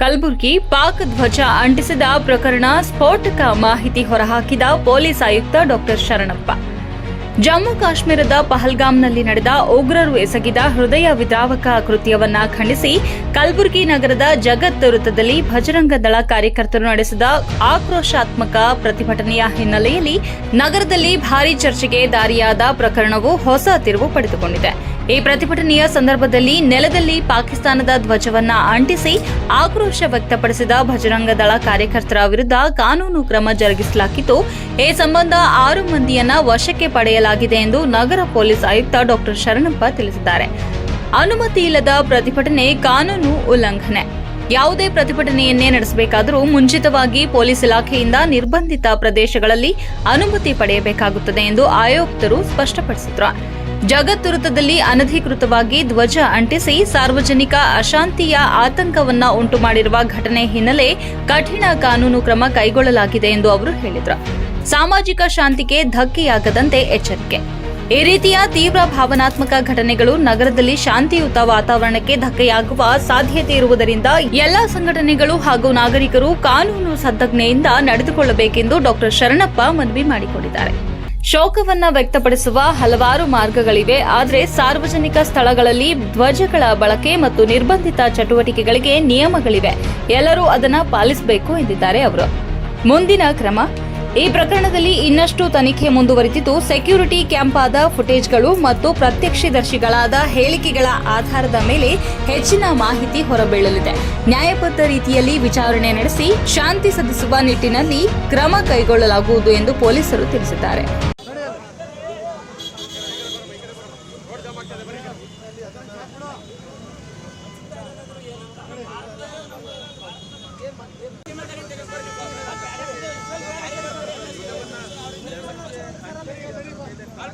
ಕಲಬುರಗಿ ಪಾಕ್ ಧ್ವಜ ಅಂಟಿಸಿದ ಪ್ರಕರಣ ಸ್ಫೋಟಕ ಮಾಹಿತಿ ಹೊರಹಾಕಿದ ಪೊಲೀಸ್ ಆಯುಕ್ತ ಡಾಕ್ಟರ್ ಶರಣಪ್ಪ. ಜಮ್ಮು ಕಾಶ್ಮೀರದ ಪಹಲ್ಗಾಮ್ನಲ್ಲಿ ನಡೆದ ಉಗ್ರರು ಎಸಗಿದ ಹೃದಯ ವಿದ್ರಾವಕ ಕೃತ್ಯವನ್ನ ಖಂಡಿಸಿ ಕಲಬುರಗಿ ನಗರದ ಜಗತ್ ವೃತ್ತದಲ್ಲಿ ಭಜರಂಗ ದಳ ಕಾರ್ಯಕರ್ತರು ನಡೆಸಿದ ಆಕ್ರೋಶಾತ್ಮಕ ಪ್ರತಿಭಟನೆಯ ಹಿನ್ನೆಲೆಯಲ್ಲಿ ನಗರದಲ್ಲಿ ಭಾರೀ ಚರ್ಚೆಗೆ ದಾರಿಯಾದ ಪ್ರಕರಣವು ಹೊಸ ತಿರುವು ಪಡೆದುಕೊಂಡಿದೆ. ಈ ಪ್ರತಿಭಟನೆಯ ಸಂದರ್ಭದಲ್ಲಿ ನೆಲದಲ್ಲಿ ಪಾಕಿಸ್ತಾನದ ಧ್ವಜವನ್ನ ಅಂಟಿಸಿ ಆಕ್ರೋಶ ವ್ಯಕ್ತಪಡಿಸಿದ ಭಜರಂಗ ದಳ ಕಾರ್ಯಕರ್ತರ ವಿರುದ್ಧ ಕಾನೂನು ಕ್ರಮ ಜರುಗಿಸಲಾಗಿದ್ದು ಈ ಸಂಬಂಧ ಆರು ಮಂದಿಯನ್ನ ವಶಕ್ಕೆ ಪಡೆಯಲಾಗಿದೆ ಎಂದು ನಗರ ಪೊಲೀಸ್ ಆಯುಕ್ತ ಡಾಕ್ಟರ್ ಶರಣಪ್ಪ ತಿಳಿಸಿದ್ದಾರೆ. ಅನುಮತಿ ಇಲ್ಲದ ಪ್ರತಿಭಟನೆ ಕಾನೂನು ಉಲ್ಲಂಘನೆ. ಯಾವುದೇ ಪ್ರತಿಭಟನೆಯನ್ನೇ ನಡೆಸಬೇಕಾದರೂ ಮುಂಚಿತವಾಗಿ ಪೊಲೀಸ್ ಇಲಾಖೆಯಿಂದ ನಿರ್ಬಂಧಿತ ಪ್ರದೇಶಗಳಲ್ಲಿ ಅನುಮತಿ ಪಡೆಯಬೇಕಾಗುತ್ತದೆ ಎಂದು ಆಯುಕ್ತರು ಸ್ಪಷ್ಟಪಡಿಸಿದರು. ಜಗತ್ ವೃತ್ತದಲ್ಲಿ ಅನಧಿಕೃತವಾಗಿ ಧ್ವಜ ಅಂಟಿಸಿ ಸಾರ್ವಜನಿಕ ಅಶಾಂತಿಯ ಆತಂಕವನ್ನ ಉಂಟು ಮಾಡಿರುವ ಘಟನೆ ಹಿನ್ನೆಲೆ ಕಠಿಣ ಕಾನೂನು ಕ್ರಮ ಕೈಗೊಳ್ಳಲಾಗಿದೆ ಎಂದು ಅವರು ಹೇಳಿದರು. ಸಾಮಾಜಿಕ ಶಾಂತಿಗೆ ಧಕ್ಕೆಯಾಗದಂತೆ ಎಚ್ಚರಿಕೆ. ಈ ರೀತಿಯ ತೀವ್ರ ಭಾವನಾತ್ಮಕ ಘಟನೆಗಳು ನಗರದಲ್ಲಿ ಶಾಂತಿಯುತ ವಾತಾವರಣಕ್ಕೆ ಧಕ್ಕೆಯಾಗುವ ಸಾಧ್ಯತೆ ಇರುವುದರಿಂದ ಎಲ್ಲಾ ಸಂಘಟನೆಗಳು ಹಾಗೂ ನಾಗರಿಕರು ಕಾನೂನು ಸದ್ದಜ್ಞೆಯಿಂದ ನಡೆದುಕೊಳ್ಳಬೇಕೆಂದು ಡಾಕ್ಟರ್ ಶರಣಪ್ಪ ಮನವಿ ಮಾಡಿಕೊಂಡಿದ್ದಾರೆ. ಶೋಕವನ್ನ ವ್ಯಕ್ತಪಡಿಸುವ ಹಲವಾರು ಮಾರ್ಗಗಳಿವೆ. ಆದರೆ ಸಾರ್ವಜನಿಕ ಸ್ಥಳಗಳಲ್ಲಿ ಧ್ವಜಗಳ ಬಳಕೆ ಮತ್ತು ನಿರ್ಬಂಧಿತ ಚಟುವಟಿಕೆಗಳಿಗೆ ನಿಯಮಗಳಿವೆ. ಎಲ್ಲರೂ ಅದನ್ನ ಪಾಲಿಸಬೇಕು ಎಂದಿದ್ದಾರೆ ಅವರು. ಮುಂದಿನ ಕ್ರಮ, ಈ ಪ್ರಕರಣದಲ್ಲಿ ಇನ್ನಷ್ಟು ತನಿಖೆ ಮುಂದುವರಿದಿದ್ದು, ಸೆಕ್ಯೂರಿಟಿ ಕ್ಯಾಂಪ್ ಆದ ಫುಟೇಜ್ಗಳು ಮತ್ತು ಪ್ರತ್ಯಕ್ಷದರ್ಶಿಗಳಾದ ಹೇಳಿಕೆಗಳ ಆಧಾರದ ಮೇಲೆ ಹೆಚ್ಚಿನ ಮಾಹಿತಿ ಹೊರಬೀಳಲಿದೆ. ನ್ಯಾಯಬದ್ಧ ರೀತಿಯಲ್ಲಿ ವಿಚಾರಣೆ ನಡೆಸಿ, ಶಾಂತಿ ಸದಿಸುವ ನಿಟ್ಟಿನಲ್ಲಿ ಕ್ರಮ ಕೈಗೊಳ್ಳಲಾಗುವುದು ಎಂದು ಪೊಲೀಸರು ತಿಳಿಸಿದ್ದಾರೆ.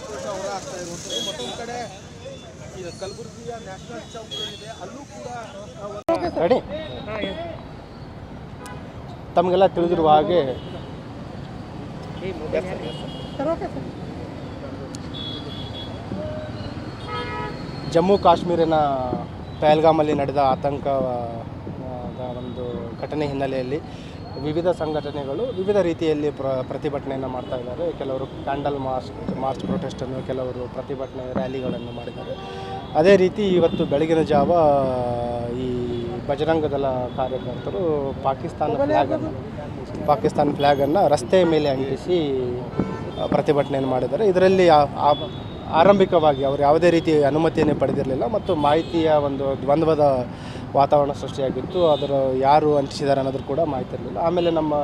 ಆಕ್ರೋಶ ಹೊರಹಾಕ್ತಾ ಇರುವಂಥದ್ದು. ಮತ್ತೊಂದು ಕಡೆ ಕಲಬುರಗಿಯ ನ್ಯಾಷನಲ್ ಚೌಕ್ ಏನಿದೆ, ಅಲ್ಲೂ ಕೂಡ ತಮಗೆಲ್ಲ ತಿಳಿದಿರುವ ಹಾಗೆ ಜಮ್ಮು ಕಾಶ್ಮೀರನ ಪಹಲ್ಗಾಮಲ್ಲಿ ನಡೆದ ಆತಂಕದ ಒಂದು ಘಟನೆ ಹಿನ್ನೆಲೆಯಲ್ಲಿ ವಿವಿಧ ಸಂಘಟನೆಗಳು ವಿವಿಧ ರೀತಿಯಲ್ಲಿ ಪ್ರ ಪ್ರತಿಭಟನೆಯನ್ನು ಮಾಡ್ತಾ ಇದ್ದಾರೆ. ಕೆಲವರು ಕ್ಯಾಂಡಲ್ ಮಾರ್ಚ್ ಮಾರ್ಚ್ ಪ್ರೊಟೆಸ್ಟನ್ನು ಕೆಲವರು ಪ್ರತಿಭಟನೆ ರ್ಯಾಲಿಗಳನ್ನು ಮಾಡಿದ್ದಾರೆ. ಅದೇ ರೀತಿ ಇವತ್ತು ಬೆಳಗಿನ ಜಾವ ಈ ಬಜರಂಗ ದಳ ಕಾರ್ಯಕರ್ತರು ಪಾಕಿಸ್ತಾನ ಫ್ಲ್ಯಾಗನ್ನು ಪಾಕಿಸ್ತಾನ ಫ್ಲ್ಯಾಗನ್ನು ರಸ್ತೆ ಮೇಲೆ ಅಂಟಿಸಿ ಪ್ರತಿಭಟನೆಯನ್ನು ಮಾಡಿದ್ದಾರೆ. ಇದರಲ್ಲಿ ಆರಂಭಿಕವಾಗಿ ಅವರು ಯಾವುದೇ ರೀತಿ ಅನುಮತಿಯನ್ನು ಪಡೆದಿರಲಿಲ್ಲ. ಮತ್ತು ಮಾಹಿತಿಯ ಒಂದು ದ್ವಂದ್ವದ ವಾತಾವರಣ ಸೃಷ್ಟಿಯಾಗಿತ್ತು. ಅದರ ಯಾರು ಅಂಟಿಸಿದ್ದಾರೆ ಅನ್ನೋದ್ರ ಕೂಡ ಮಾಹಿತಿ ಇರಲಿಲ್ಲ. ಆಮೇಲೆ ನಮ್ಮ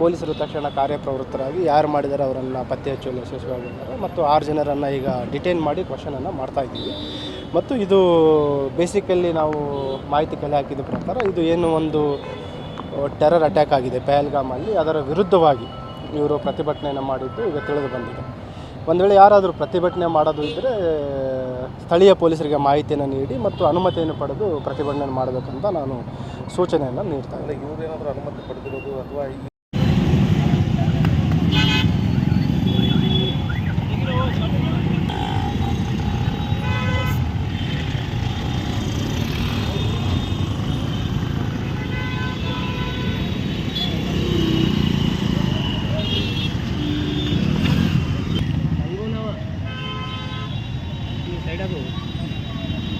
ಪೊಲೀಸರು ತಕ್ಷಣ ಕಾರ್ಯಪ್ರವೃತ್ತರಾಗಿ ಯಾರು ಮಾಡಿದ್ದಾರೆ ಅವರನ್ನು ಪತ್ತೆ ಹಚ್ಚಲು ಯಶಸ್ವಿಯಾಗಿದ್ದಾರೆ. ಮತ್ತು ಆರು ಜನರನ್ನು ಈಗ ಡಿಟೈನ್ ಮಾಡಿ ಕ್ವಶನನ್ನು ಮಾಡ್ತಾ ಇದ್ದೀವಿ. ಮತ್ತು ಇದು ಬೇಸಿಕಲ್ಲಿ ನಾವು ಮಾಹಿತಿ ಕಲೆ ಹಾಕಿದ ಪ್ರಕಾರ ಇದು ಏನು ಒಂದು ಟೆರರ್ ಅಟ್ಯಾಕ್ ಆಗಿದೆ ಪ್ಯಾಲ್ಗಾಮಲ್ಲಿ ಅದರ ವಿರುದ್ಧವಾಗಿ ಇವರು ಪ್ರತಿಭಟನೆಯನ್ನು ಮಾಡಿದ್ದು ಈಗ ತಿಳಿದು ಬಂದಿದೆ. ಒಂದು ವೇಳೆ ಯಾರಾದರೂ ಪ್ರತಿಭಟನೆ ಮಾಡೋದು ಇದ್ದರೆ ಸ್ಥಳೀಯ ಪೊಲೀಸರಿಗೆ ಮಾಹಿತಿಯನ್ನು ನೀಡಿ ಮತ್ತು ಅನುಮತಿಯನ್ನು ಪಡೆದು ಪ್ರತಿಭಟನೆ ಮಾಡಬೇಕಂತ ನಾನು ಸೂಚನೆಯನ್ನು ನೀಡ್ತಾ ಇದ್ದೀನಿ.